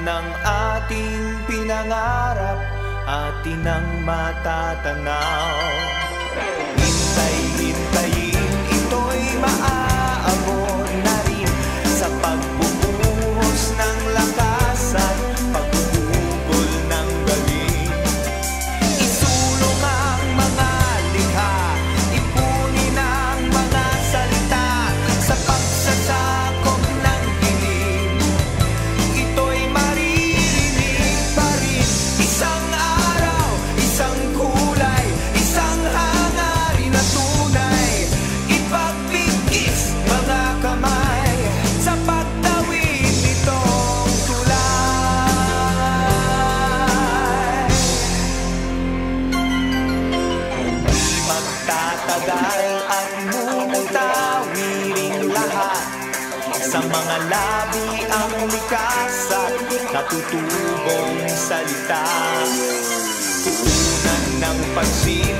ng ating pinangarap Atin ang matatanaw Di magtatagal at mumutawiring lahat. Sa mga labi ang likas at natutubong salita. Tuunan ng pansin